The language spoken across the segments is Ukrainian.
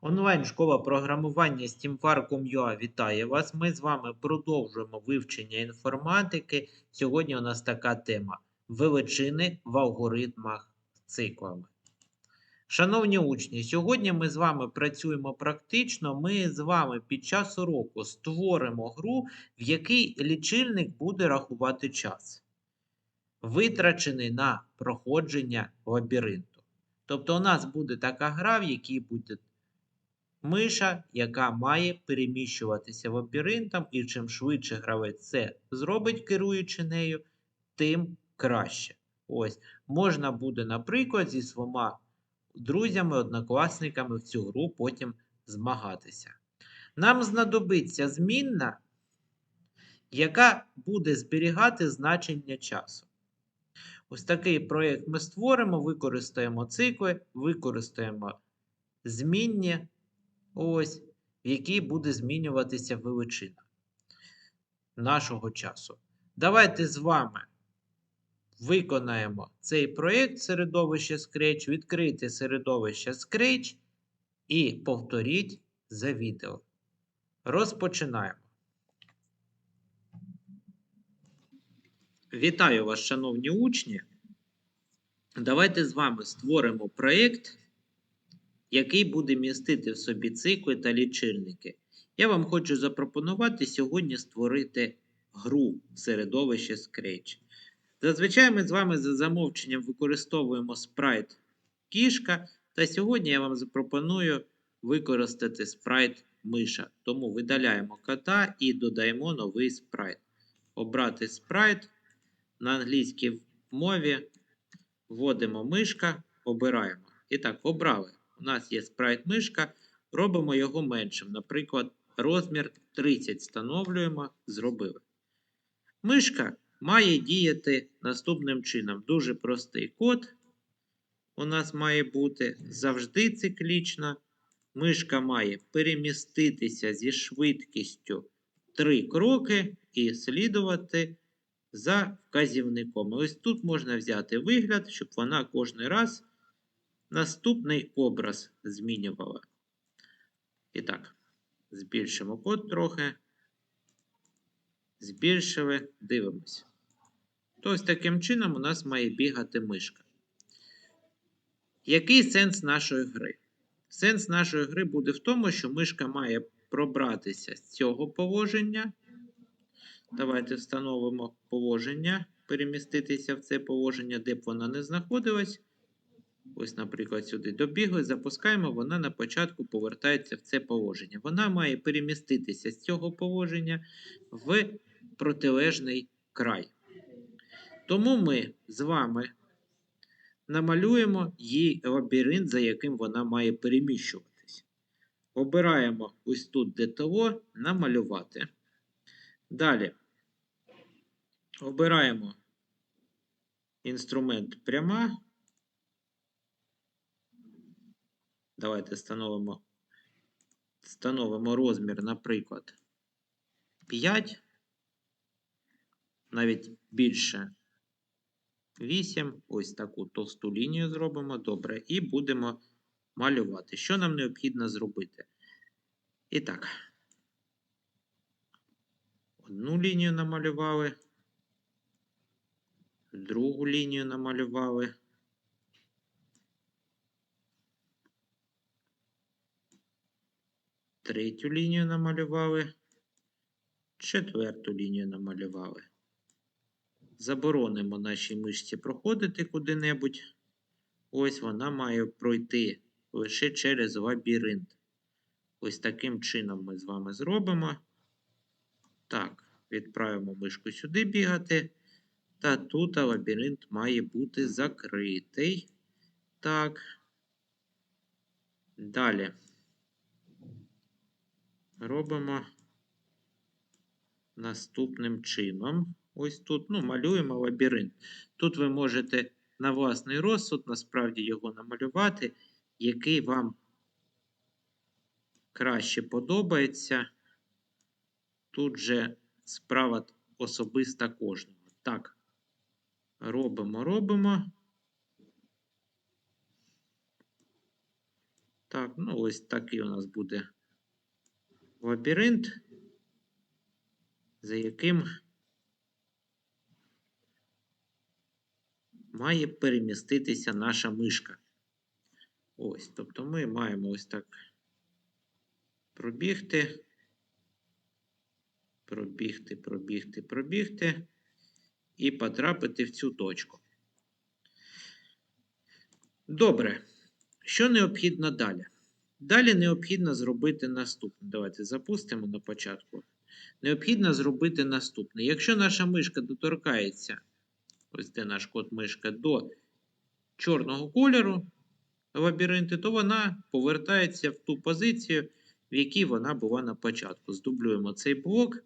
Онлайн-школа програмування SteamFarcom.ua вітає вас. Ми з вами продовжуємо вивчення інформатики. Сьогодні у нас така тема: величини в алгоритмах циклами. Шановні учні, сьогодні ми з вами працюємо практично. Ми з вами під час уроку створимо гру, в якій лічильник буде рахувати час, витрачений на проходження лабіринту. Тобто, у нас буде така гра, в якій буде миша, яка має переміщуватися лабіринтом, і чим швидше гравець це зробить, керуючи нею, тим краще. Ось, можна буде, наприклад, зі своїми друзями, однокласниками в цю гру потім змагатися. Нам знадобиться змінна, яка буде зберігати значення часу. Ось такий проєкт ми створимо, використаємо цикли, використаємо змінні, ось, в якій буде змінюватися величина нашого часу. Давайте з вами виконаємо цей проєкт середовище Scratch, відкрийте середовище Scratch і повторіть за відео. Розпочинаємо. Вітаю вас, шановні учні. Давайте з вами створимо проєкт, який буде містити в собі цикли та лічильники. Я вам хочу запропонувати сьогодні створити гру середовище Scratch. Зазвичай ми з вами за замовченням використовуємо спрайт кішка, та сьогодні я вам запропоную використати спрайт миша. Тому видаляємо кота і додаємо новий спрайт. Обрати спрайт на англійській мові. Вводимо мишка, обираємо. І так, обрали. У нас є спрайт мишка, робимо його меншим. Наприклад, розмір 30 встановлюємо, зробили. Мишка має діяти наступним чином. Дуже простий код. У нас має бути завжди циклічна. Мишка має переміститися зі швидкістю 3 кроки і слідувати за вказівником. Ось тут можна взяти вигляд, щоб вона кожен раз наступний образ змінювала. І так, збільшимо код трохи. Збільшили, дивимося. То ось таким чином у нас має бігати мишка. Який сенс нашої гри? Сенс нашої гри буде в тому, що мишка має пробратися з цього положення. Давайте встановимо положення, переміститися в це положення, де б вона не знаходилась. Ось, наприклад, сюди добігли, запускаємо, вона на початку повертається в це положення. Вона має переміститися з цього положення в протилежний край. Тому ми з вами намалюємо їй лабіринт, за яким вона має переміщуватись. Обираємо ось тут ДТО, намалювати. Далі обираємо інструмент пряма. Давайте встановимо, встановимо розмір, наприклад, 5, навіть більше 8. Ось таку товсту лінію зробимо. Добре. І будемо малювати. Що нам необхідно зробити? І так, одну лінію намалювали, другу лінію намалювали. Третю лінію намалювали, четверту лінію намалювали. Заборонимо нашій мишці проходити куди-небудь. Ось вона має пройти лише через лабіринт. Ось таким чином ми з вами зробимо. Так, відправимо мишку сюди бігати. Та тут лабіринт має бути закритий. Так. Далі. Робимо наступним чином. Ось тут ну, малюємо лабіринт. Тут ви можете на власний розсуд, насправді його намалювати, який вам краще подобається. Тут же справа особиста кожного. Так, робимо, робимо. Так, ну ось такий у нас буде лабіринт, за яким має переміститися наша мишка. Ось, тобто ми маємо ось так пробігти, пробігти, пробігти, пробігти і потрапити в цю точку. Добре. Що необхідно далі? Далі необхідно зробити наступне. Давайте запустимо на початку. Необхідно зробити наступне. Якщо наша мишка доторкається, ось де наш код мишка, до чорного кольору лабіринти, то вона повертається в ту позицію, в якій вона була на початку. Здублюємо цей блок.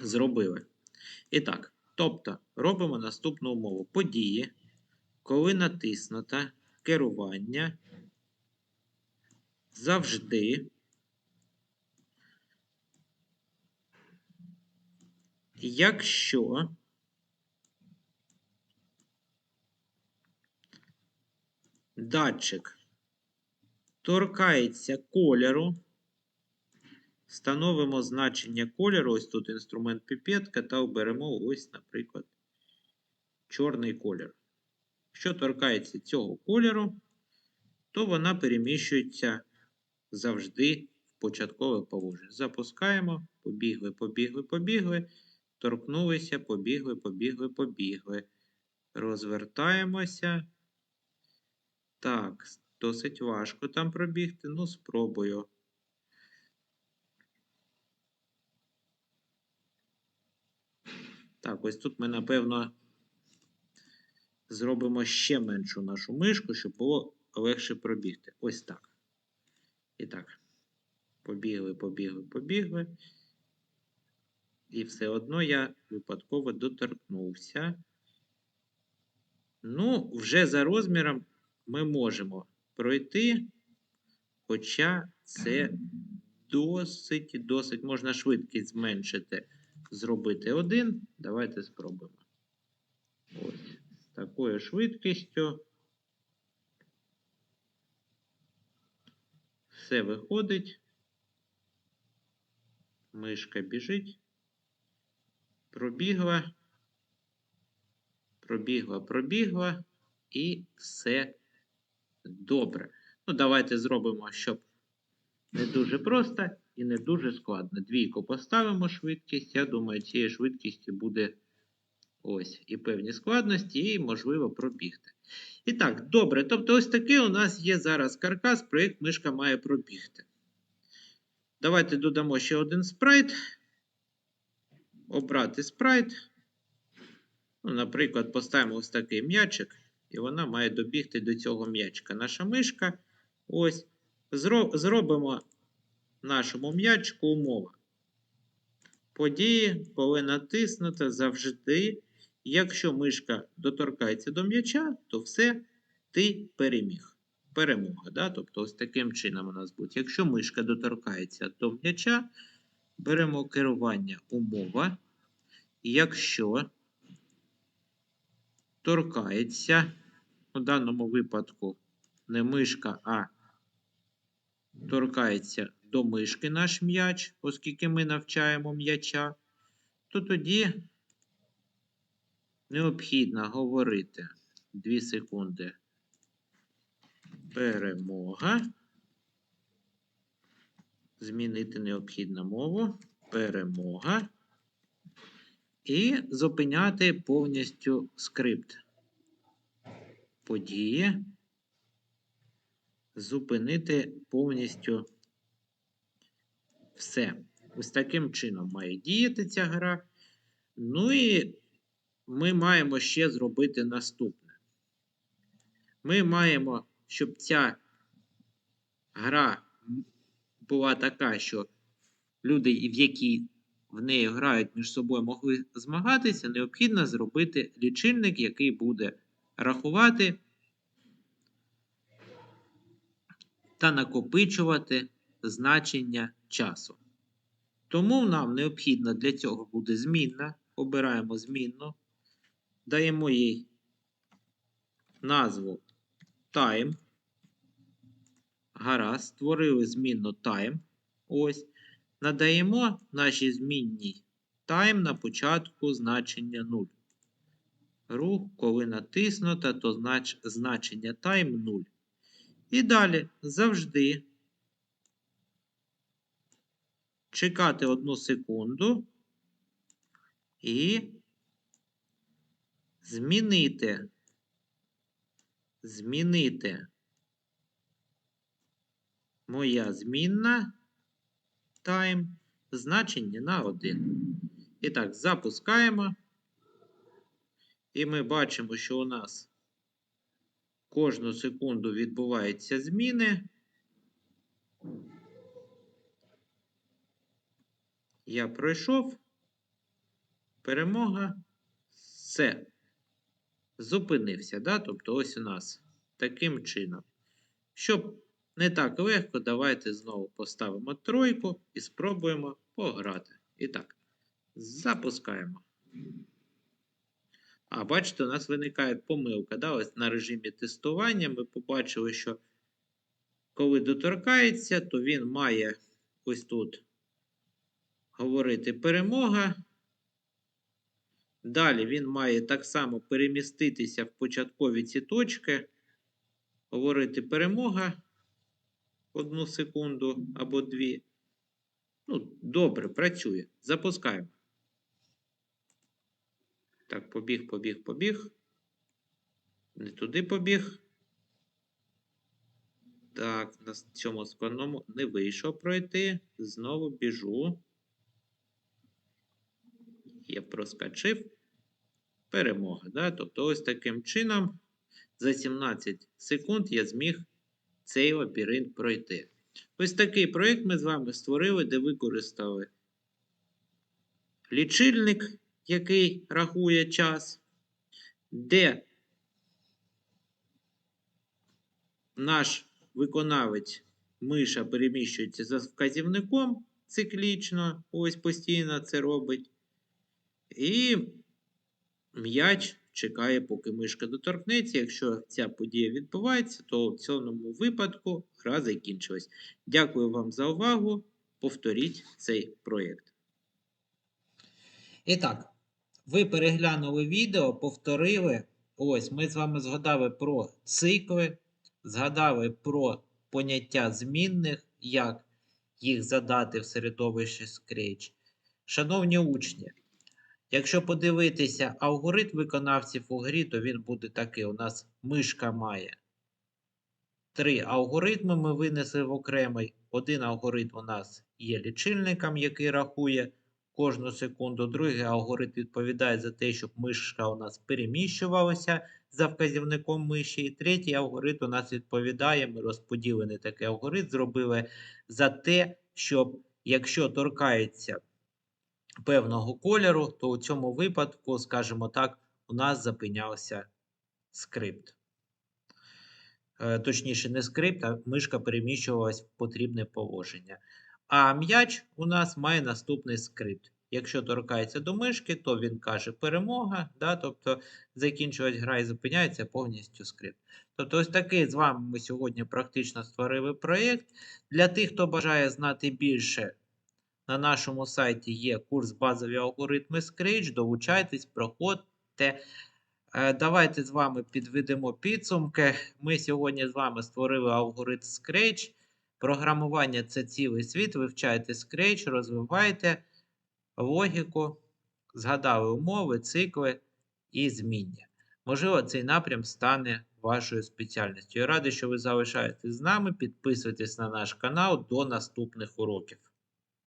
Зробили. І так, тобто робимо наступну умову. Події, коли натиснуто керування, завжди якщо датчик торкається кольору, Встановимо значення кольору. Ось тут інструмент піпетка, та оберемо ось, наприклад, чорний колір. Що торкається цього кольору, то вона переміщується завжди в початкове положення. Запускаємо, побігли, побігли, побігли. Торкнулися, побігли, побігли, побігли. Розвертаємося. Так, досить важко там пробігти. Ну, спробую. Так, ось тут ми, напевно, зробимо ще меншу нашу мишку, щоб було легше пробігти. Ось так. І так. Побігли, побігли, побігли. І все одно я випадково доторкнувся. Ну, вже за розміром ми можемо пройти, хоча це досить, досить можна швидкість зменшити зробити один. Давайте спробуємо. Ось. З такою швидкістю. Все виходить. Мишка біжить. Пробігла. Пробігла, пробігла. І все добре. Ну, давайте зробимо, щоб не дуже просто і не дуже складно. Двійку поставимо швидкість. Я думаю, цієї швидкості буде ось і певні складності, і можливо пробігти. І так, добре. Тобто, ось такий у нас є зараз каркас, проєкт мишка має пробігти. Давайте додамо ще один спрайт. Обрати спрайт. Ну, Наприклад, поставимо ось такий м'ячик, і вона має добігти до цього м'ячика. Наша мишка. Ось. Зробимо нашому м'ячку умова. Події, коли натиснуто завжди. Якщо мишка доторкається до м'яча, то все ти переміг. Перемога. Да? Тобто, ось таким чином у нас буде. Якщо мишка доторкається до м'яча, беремо керування умова. Якщо торкається, у даному випадку не мишка, а торкається до мишки наш м'яч, оскільки ми навчаємо м'яча, то тоді необхідно говорити 2 секунди. Перемога. Змінити необхідну мову. Перемога. І зупиняти повністю скрипт. Події. Зупинити повністю все. Ось таким чином має діяти ця гра. Ну і ми маємо ще зробити наступне. Ми маємо, щоб ця гра була така, що люди, в які в неї грають між собою, могли змагатися, необхідно зробити лічильник, який буде рахувати та накопичувати значення часу. Тому нам необхідно для цього буде змінна. Обираємо змінну, даємо їй назву time. Гаразд, створили змінну time. Ось. Надаємо нашій змінній time на початку значення 0. Рух, коли натиснуто, то знач... значення time 0. І далі завжди чекати одну секунду і змінити. Змінити моя змінна time значення на 1. І так, запускаємо. І ми бачимо, що у нас кожну секунду відбуваються зміни. Я пройшов. Перемога. Все. Зупинився. Да? Тобто ось у нас таким чином. Щоб не так легко, давайте знову поставимо тройку і спробуємо пограти. І так, запускаємо. А, бачите, у нас виникає помилка. Да? Ось на режимі тестування ми побачили, що коли доторкається, то він має ось тут говорити перемога. Далі він має так само переміститися в початкові ці точки, говорити перемога одну секунду або дві. Ну, добре, працює. Запускаємо. Так, побіг, побіг, побіг. Не туди побіг. Так, на цьому складному не вийшов пройти. Знову біжу. Я проскочив. Перемога. Да? Тобто, ось таким чином за 17 секунд я зміг цей лабіринт пройти. Ось такий проєкт ми з вами створили, де використали лічильник, який рахує час, де наш виконавець миша переміщується за вказівником циклічно, ось постійно це робить. І м'яч чекає, поки мишка доторкнеться. Якщо ця подія відбувається, то в цьому випадку гра закінчилась. Дякую вам за увагу. Повторіть цей проєкт. І так, ви переглянули відео, повторили. Ось, ми з вами згадали про цикли, згадали про поняття змінних, як їх задати в середовищі Scratch. Шановні учні, якщо подивитися алгоритм виконавців у грі, то він буде такий. У нас мишка має три алгоритми. Ми винесли в окремий. Один алгоритм у нас є лічильником, який рахує кожну секунду. Другий алгоритм відповідає за те, щоб мишка у нас переміщувалася за вказівником миші. І третій алгоритм у нас відповідає. Ми розподілений такий алгоритм зробили за те, щоб якщо торкається певного кольору, то у цьому випадку, скажімо так, у нас запинявся скрипт. Е, Точніше, не скрипт, а мишка переміщувалась в потрібне положення. А м'яч у нас має наступний скрипт. Якщо торкається до мишки, то він каже перемога, да, тобто закінчилась гра і зупиняється повністю скрипт. Тобто, ось такий з вами ми сьогодні практично створили проєкт. Для тих, хто бажає знати більше, на нашому сайті є курс базові алгоритми Scratch. Долучайтесь, проходьте. Е, Давайте з вами підведемо підсумки. Ми сьогодні з вами створили алгоритм Scratch. Програмування це цілий світ. Вивчайте Scratch, розвивайте логіку, згадали умови, цикли і зміння. Можливо, цей напрям стане вашою спеціальністю. Я радий, що ви залишаєтесь з нами. Підписуйтесь на наш канал до наступних уроків.